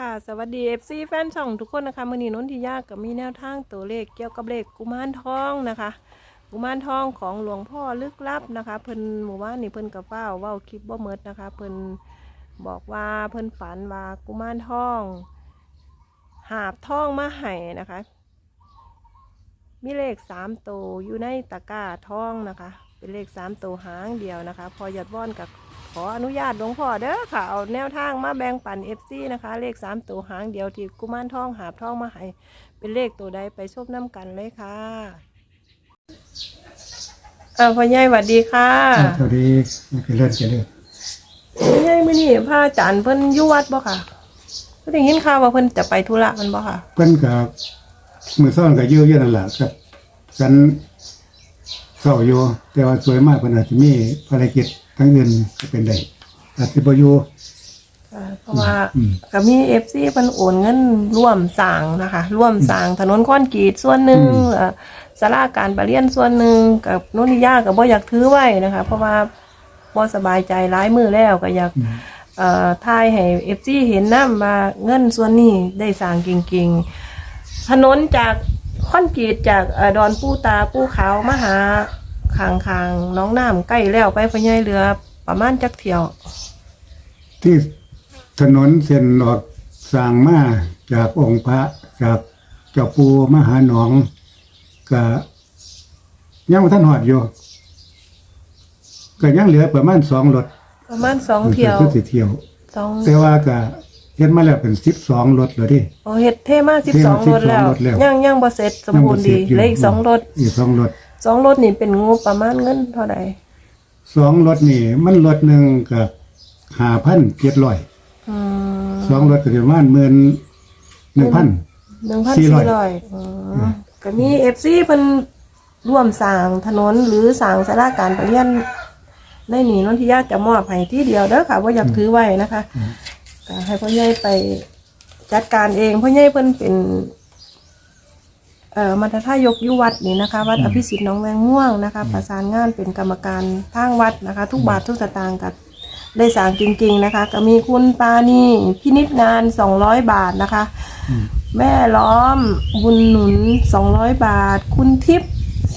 ค่ะสวัสดี FC แฟนช่องทุกคนนะคะมือนีนนทิยากับมีแนวทางตัวเลขเกี่ยวกับเลขกุมารทองนะคะ กุมารทองของหลวงพ่อลึกลับนะคะ เพิ่นหมู่บ้านนี่เพิ่นกับเฝ้าเว้าคลิปบ่เมิดนะคะ เพิ่นบอกว่าเพิ่นฝันว่ากุมารทอง หาบทองมาให้นะคะ มีเลขสามตัวอยู่ในตะกร้าทองนะคะ เป็นเลขสามตัวหางเดียวนะคะ พอหยอดว่อนกับ ขออนุญาตหลวงพ่อเด้อค่ะ เอาแนวทางมาแบ่งปันเอฟซีนะคะ เลขสามตัวหางเดียวที่กุมารทองหาบทองมาให้เป็นเลขตัวใดไปชมน้ำกันเลยค่ะอ่าพ่อใหญ่หวัดดีค่ะสวัสดีมันเป็นเลื่อนเจริญพ่อใหญ่มื้อนี้พระอาจารย์เพิ่นอยู่วัดบ่ค่ะเพิ่นได้ยินข่าวว่าเพิ่นจะไปธุระมันบ่ค่ะ เพิ่นกับมือซ่อนกับเยอะเยอะนั่นแหละครับฉันเศร้าอยู่แต่ว่าสวยมากเพิ่นอาจจะมีภารกิจ ทั้งอื่นจะเป็นได้อาจจะบ่อยู่ ค่ะเพราะว่าอืม ก็มีเอฟซีเพิ่นโอนเงินร่วมสร้างนะคะ ร่วมสร้างถนนคอนกรีตส่วนหนึ่งเอ่อศาลาการประเรียนส่วนหนึ่งกับโนนนิยากับบ่อยากถือไว้นะคะ เพราะว่าบ่สบายใจร้ายมือแล้วก็อยากเอ่อทายให้เอฟซีเห็นนำว่าเงินส่วนนี้ได้สร้างจริงๆ ถนนจากคอนกรีตจากเอ่อดอนปูตาปูขาวมาหา ขางคางๆน้องน้ำใกล้แล้วไปพะยายเรือ ประมาณจักเที่ยวที่ถนนเส้นออกสร้างมาจากองค์พระจากเจ้าปู่มหาหนองก็ยังบ่ทันหอดอยู่ก็ยังเหลือประมาณสองรถประมาณสองเที่ยวคือสิเที่ยวสองแต่ว่าก็เฮ็ดมาแล้วเป็น12รถแล้วดิโอ้เฮ็ดเท่มากสิบเท่สอมางกรถแล้ว12รถแล้วยังยังบ่เสร็จสมบูรณ์ดียังบ่สจยู่เหลืออีกสองรถอีกสองรถ สองรถนี่เป็นงบประมาณเงินเท่าไหร่สองรถนี่มันรถหนึ่งกับห้าพันเจ็ดร้อยอืมสองรถก็ประมาณหมื่นหนึ่งพัน หนึ่งพันสี่สี่ร้อย ร้อยก็มีเอฟซีเพิ่นร่วมสร้างถนนหรือสร้างสาราการประเรียนในนี่นนทิยาจะมอบให้ที่เดียวเด้อค่ะว่าอยากถือไว้นะคะก็ให้พ่อใหญ่ไปจัดการเองพ่อใหญ่เพิ่นเป็น เอ่อมัทธายกอยุวัดนี่นะคะ วัดอภิสิทธิ์หน้องแวงม่วงนะคะ ประสานงานเป็นกรรมการทางวัดนะคะ ทุกบาททุกสตางค์กับได้สร้างจริง ๆนะคะ ก็มีคุณปานีพินิจงาน 200 บาทนะคะ แม่ล้อมบุญหนุน 200 บาท คุณทิพย์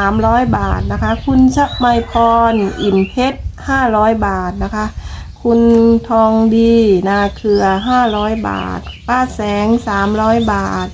300 บาทนะคะ คุณชะไมพรอิ่นเพชร 500 บาทนะคะ คุณทองดีนาเครือ 500 บาท ป้าแสง 300 บาท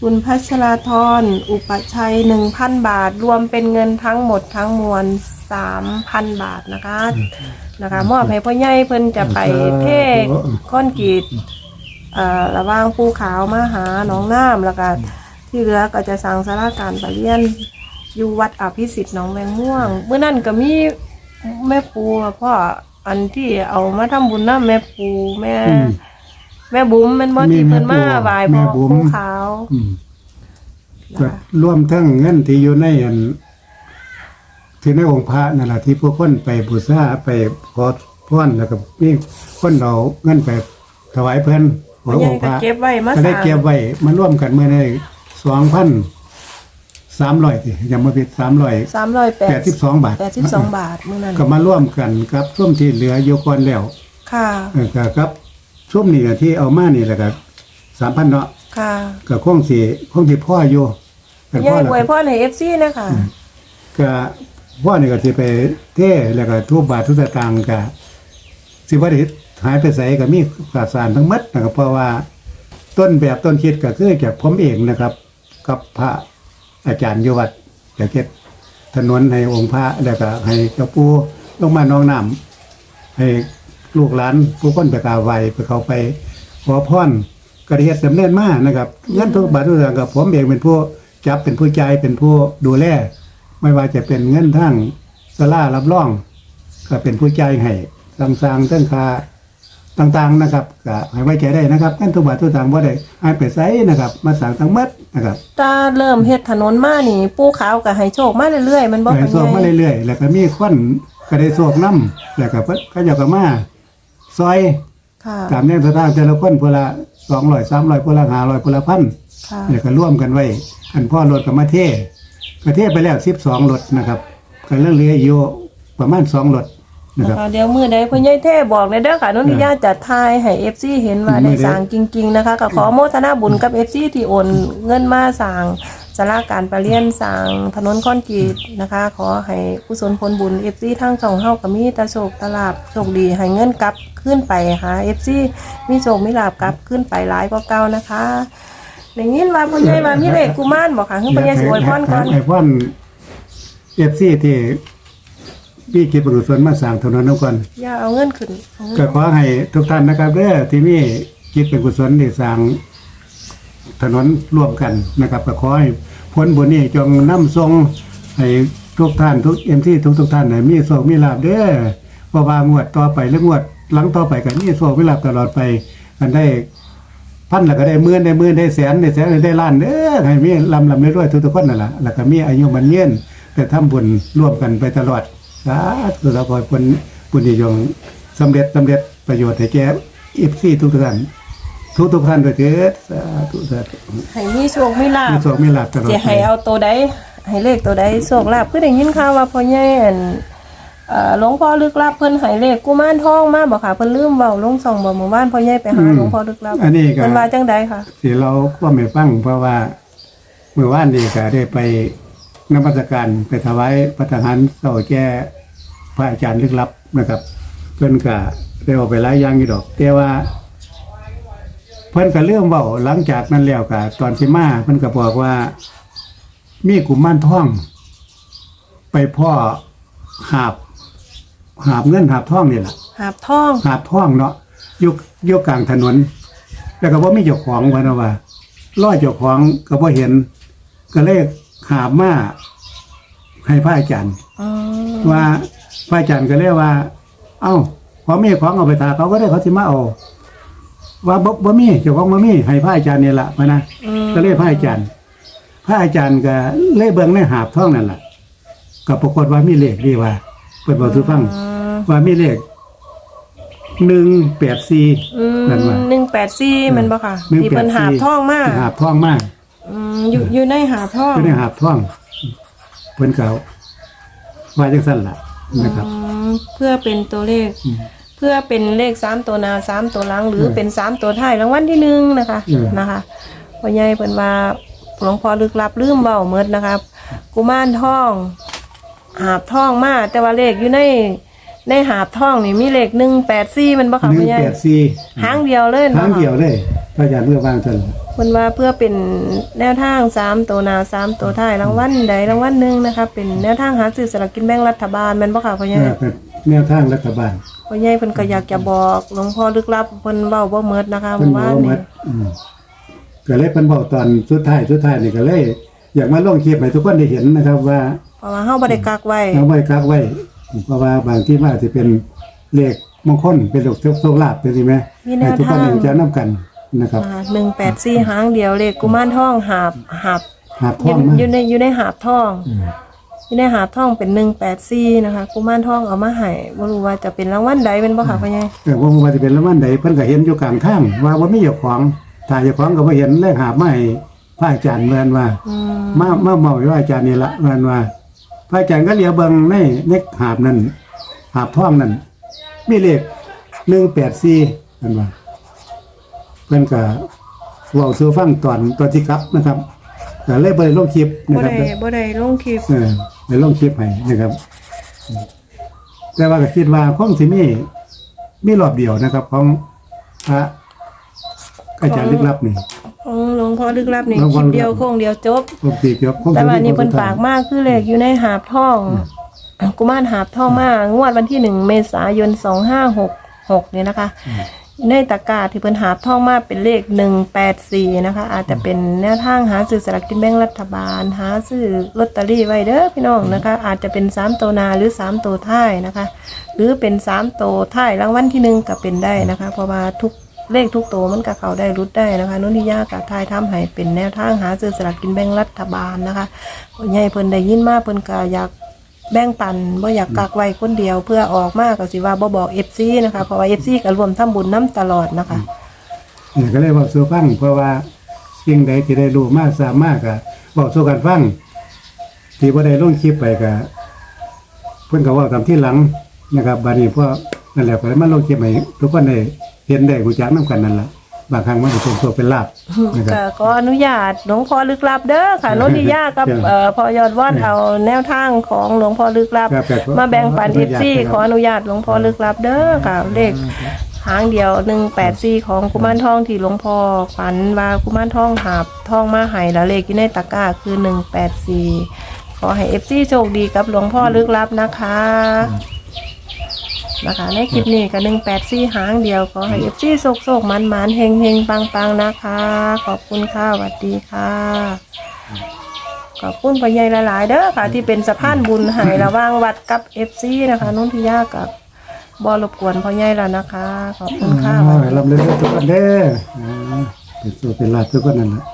คุณพัชราธรอุปชัย1,000บาท รวมเป็นเงินทั้งหมดทั้งมวล3,000บาทนะคะนะคะมอบให้พ่อใหญ่เพิ่นจะไปเทค้อนกรีดเอ่อระหว่างภูเขามาหาหนองน้ำแล้วก็ที่เหลือก็จะสั่งสาราการประเรียนอยู่วัดอภิสิทธิ์หนองแมงม่วงเมื่อนั้นก็มีแม่ปูอะพ่ออันที่เอามาทำบุญน้ำแม่ปูแม่อืม แม่บุ๋มแมันบ่มีที่เพิ่นมาแม่ปูบายแม่พ่อบุ๋มภูขาวอืมนะก็คะรวมทั้งเงินที่อยู่ในอันที่ในองค์พระนั่นแหละที่พวกคนไปบูชาไปขอพรแล้วก็มีคนเอาเงินไปถวายเพิ่นขพ่ออใหญ่องค์พก็ระเก็บไว้มาก็ได้สร้างเก็บไว้มาร่วมกันเมื่อได้สองพันสามร้อยสิยังมาผิดสามร้อยสามร้อยแปแปดดสิบสองบาทแปดสิบสองบาทเมื่อนั้นก็มาร่วมกันครับช่วงที่เหลืออยู่ก่อนแล้วค่ะ เออก็ครับ ช่วงนี้ก็ที่เอามานี่แหละครับสามพันเนาะค่ะก็คงสิคงสิพ่ออยู่พ่เป็อนใหญ่พ่อแล้วอวยพ่อในเอฟซีนะคะก็พ่อนี่ก็สิไปเท่แล้วก็ทุบบาททุกสตางค์ก็สิว่าได้หายไปใส่ก็มีกาสารทั้งหมดนะครับเพราะว่าต้นแบบต้นคิดก็คือจากผมเองนะครับ กับพระอาจารย์อยวัดจะเก็ดถนนให้องค์พระแล้วก็ให้เจ้าปู่ลงมาน้องน้ำให้ ลูกหลานผู้คนไปกราบไหว้ไปเขาไปขอพรกระเฮ็ดดำเนินมานะครับเงินทุกบาททุกสตางค์กับผมเองเป็นผู้จับเป็นผู้ใจายเป็นผู้ดูแลไม่ว่าจะเป็นเงินทั้งสลารับรอง ก็เป็นผู้ใจายให้ต่างๆเรื่องค่าต่างๆนะครับก็ให้ไว้ใจได้นะครับเงินทุกบาททุกสตางค์ว่าได้ให้ไปใช้นะครับ มาสั่งทั้งหมดนะครับตาเริ่มเฮ็ดถนนมานี่ปูขาวก็ให้โชคมาเรื่อยๆมันบ่ให้กันโชคมาเรื่อยๆแล้วก็มีคนก็ได้โชคนํแล้วก็เพิ่นก็เจ้าก็มา ซอยค่ะตามแนวทางแต่ละคนพนละ200 300พนละ500พนละพันค่ะแล้วก็ร่วมกันไว้อันพ่อรถก็มาเทก็เทไปแล้ว12รถนะครับก็เหลืออยู่ประมาณ2รถนะครับนะคะเดี๋ยวมือใดพ่อใหญ่เท่บอกเลยเด้อค่ะนนทิยาจะทายให้ FC เห็นว่ามื้ได้อใดสร้างจริง ๆ นะคะก็ขอโมทนาบุญกับ FC ที่โอนเงินมาสร้างสาราการประเรียนสร้างถนนคอนกรีตนะคะ ขอให้กุศลผลบุญ FC ทั้งสองเฮาก็มีแตะโชคตลาบโชคดีให้เงินกลับขึ้นไปหา FC มีโชคมีลาบกลับขึ้นไปหลายกว่าเก่านะคะได้ยินว่าพ่อใหญ่ว่ามีเลขกุมารบอกค่ะคือพ่อใหญ่สิอวยพรก่อนไอ้พ่อนเอฟซีที่พี่คิดประกุศลมาสร้างถนนน้ำก่อนอย่าเอาเงินขึ้นเอาเงินก็ขอให้ทุกท่านนะครับเด้อที่มีคิดเป็นกุศลที่สร้าง ถนนร่วมกันนะครับก็ขอให้ผลบุญนี้จงนำทรงให้ทุกท่านทุกเอ็มซีทุกทุกท่านให้มีโชคมีลาภเด้อเพราะว่างวดต่อไปหรืองวดหลังต่อไปก็มีโชคมีลาภตลอดไปกันได้พันแล้วก็ได้หมื่นได้หมื่นได้แสนได้แสนได้ล้านเด้อให้มีลำลำไม่รวยทุกๆคนนั่นแหละแล้วก็มีอายุมันเงี้ยนแต่ทำบุญร่วมกันไปตลอดสาธุสาธุผลบุญนิยมสำเร็จสำเร็จประโยชน์ให้แก่อีฟซีทุกท่าน ทุกทุกๆท่านด้วยเถิดสาธุสาธุให้มีโชคมีลามีภโชคมีลาภตลอดจะไปให้เอาตัวใดให้เลขตัวใดโชคลาภคือได้ยินข่าวว่าพ่อใหญ่อั่นเอ่อหลวงพ่อลึกลับเพิ่นให้เลขกุมารทองมาบ่ค่ะเพิ่นลืมเว้าลงส่องบ่เมื่อวานพ่อใหญ่ไปหาหลวงพ่อลึกลับอันนี้ก็เพิ่นว่าจังใดค่ะที่เราก็ไม่ฟังเพราะว่าเมื่อวานนี้ก็ได้ไปนมัสการไปถวายพระทหารเต่าแก่พระอาจารย์ลึกลับนะครับ เพิ่นก็ได้ออกไปหลายอย่างอยู่ดอก แต่ว่า เพิ่นก็เรื่องเบาหลังจากนั้นแล้วก็ตอนสิมาเพิ่นก็บอกว่า มีกุมารทอง ไปพ่อหาบ หาบเงินหาบทองนี่แหละหาบทองหาบท่องเนาะอยู่อยู่กลางถนน แล้วก็บ่มีเจ้าของว่านะว่าร้อยเจ้าของก็บ่เห็น ก็เลยหาบมาให้พระอาจารย์อืมว่าพระอาจารย์ก็เลยว่า เอ้าพอมีของเอาไปทาเขาก็ได้เขาสิมาเอา ว่าบ่บ่มีเจ้าของบ่มีให้พระอาจารย์นี่ล่ะพะนะอืมก็เลยพระอาจารย์ พระอาจารย์ก็เลยเบิ่งในหาบท่องนั่นล่ะ ก็ปรากฏว่ามีเลขดีว่า เปิดบอกสู่ฟัง อืมว่ามีเลขหนึ่งแปดสี่อืมนั่นว่า184มันบ่ค่ะหนึ่งที่แปเพิ่ดนหาบสี่ทองมาหาบท่องมากอืมอยู่อยู่ในหาบทองก็ได้หาบท่องเพิ่นเก่าว่าจังสั้นล่ะนะครับ อืมเพื่อเป็นตัวเลข เพื่อเป็นเลขสามตัวหนาสามตัวหลังหรือเป็นสามตัวท้ายรางวัลที่หนึ่งนะคะเออนะคะพ่อใหญ่เพิ่นว่าหลวงพ่อลึกลับลืมเบาเมดนะครับกุมารทองหาบทองมาแต่ว่าเลขอยู่ในในหาบทองนี่มีเลขหนึ่งแปดสี่มันบ่ค่ะหนึ่งพ่อใหญ่แปดสี่หางเดียวเลยหางเดียวเลยพระอาจารย์เพื่อวางจันเพิ่นว่าเพื่อเป็นแนวทางสามตัวหนาสามตัวท้ายรางวัลใดรางวัลหนึ่งนะคะเป็นแนวทางหาซื้อสลากกินแบ่งรัฐบาลแมันบ่ค่ะพ่อใหญ่เออเป็น แนวทางรัฐบาลพ่อใหญ่เพิ่นก็อยากจะบอกหลวงพ่อลึกลับเพิ่นเว้าบ่เมิดนะคะเพิ่นเมื่อบอกวานว่าหมนี้ดอืมก็เลยเพิ่นบอกตอนสุดท้ายสุดท้ายนี่ก็เลย อยากมาลงคลิปให้ทุกคนได้เห็นนะครับ ว่าเพราะว่าเฮาบ่ได้กักไว้เอาไว้กักไว้ เพราะว่าบางที่ว่าจะเป็นเลขมงคลเป็นลูกโชคลาภเป็นสิไหมมีแนให้วทุกคทานงเห็นจะนํกันนะครับอ่า184หางเดียวเลขกุมารทองหาบหาบหาบอท่ยู่องมาอยู่ในอยู่ในหาบทอง อยู่ในหาบทองเป็น184นะคะกุมารทองเอามาให้บ่รู้ว่าจะเป็นรางวัลใดเป็นบ่ค่ะพ่อใหญ่แต่ว่าว่าจะเป็นละมันใดเพิ่นก็เห็นอยู่กลางทางว่าบ่มีเจ้าของถ้าเจ้าของก็บ่เห็นเลยหาบมาให้พระอาจารย์เหมือนว่า อืมมามาเมาอยู่อาจารย์นี่ละเหมือนว่า พระอาจารย์ก็เหลียวเบิ่งในในหาบนั้นหาบท่องนั้นมีเลข184เพิ่นว่า เพิ่นก็เว้าสู่ฟังตอนตอนที่กลับนะครับก็เลยบ่ได้ลงคลิปนะบ่ครับได้บ่ได้ลงคลิป เออ ได้ลงคลิปให้นะครับ แต่ว่าก็คิดว่าคงสิมีมีรอบเดียวนะครับ ของพระอาจารย์ลึกลับนี่ ของหลวงพ่อลึกลับนี่หลวงคพ่อลิปลึกลับ เดียวโค้งเดียวจบ ปกติเดี๋ยวคงสิแต่ว่ามีนี่คเพิ่นฝากมากคือเลขอยู่ในหาบทองกุมารหาบทองมางวดวันที่หนึ่งเมษายนสองห้าหกหกนี่นะคะ ในตะกาที่เพิ่นหาบทองมาเป็นเลขหนึ่งแปดสี่นะคะ อาจจะเป็นแนวทางหาซื้อสลากกินแบ่งรัฐบาล หาซื้อลอตเตอรี่ไว้เด้อพี่น้องนะคะ อาจจะเป็นสามตัวนาหรือสามตัวท้ายนะคะ หรือเป็นสามตัวท้ายรางวัลที่หนึ่งก็เป็นได้นะคะ เพราะว่าทุกเลขทุกตัวมันก็เข้าได้รุดได้นะคะนุ่นทิยากับทายทำให้เป็นแนวทางหาซื้อสลากกินแบ่งรัฐบาลนะคะใหญ่เพิ่นได้ยินมาเพิ่นก็อยาก แบ่งปันบ่อยากกักไว้คนเดียว เพื่อออกมาก็สิว่าบ่บอก FC นะคะเพราะว่า FC ก็รวมทำบุญน้ตลอดนะคะเนี่ยก็เลยเว้าสู่ฟังเพราะว่าสิ่งใดที่ได้รู้มาสามารถก็เว้าสู่กันฟังที่บ่ได้ลงคลิปไปก็เพิ่นก็เว้าตามที่หลังนะครับบาดนี้พวกนั่นแหละก็เลยมาลงคลิปให้ทุกคนได้เห็นได้รู้จักนํกันนั่นล่ะ บางครั้งมันก็เป็นตัวเป็นลาบนะครับก็ขออนุญาตหลวงพ่อลึกลับเด้อค่ะนนทิยากับครับเอ่อพอยอดวอดเอาแนวทางของหลวงพ่อลึกลับ ครับครับมาแบ่งปันขออนุทิญาตซี่ครับ ขออนุญาตหลวงพ่อลึกลับเด้อค่ะเลขหางเดียวหนึ่งแปดสี่ของกุมารทองที่หลวงพ่อฝันว่ากุมารทองหาบทองมาให้แล้วเลขอยู่ในตะกร้าคือหนึ่งแปดสี่ขอให้เอฟซีโชคดีกับหลวงพ่อลึกลับนะคะ นะคะ ในคลิปนี้ก็หนึ่งแปดสี่หางเดียวขอให้เอฟซีโศกโศกมันมันเฮงเฮงปังปังนะคะ ขอบคุณค่ะสวัสดีค่ะ ขอบคุณพ่อใหญ่หลายๆเด้อค่ะ ที่เป็นสะพานบุญให้ระหว่างวัดกับเอฟซีนะคะนุ่นพิยากับบอรบกวนพ่อใหญ่แล้วนะคะ ขอบคุณค่ะอ๋อให้รับเรื่อยๆทุกคนเด้ออ่าเป็นตัวเป็นลาบทุกคนนั่นแหละ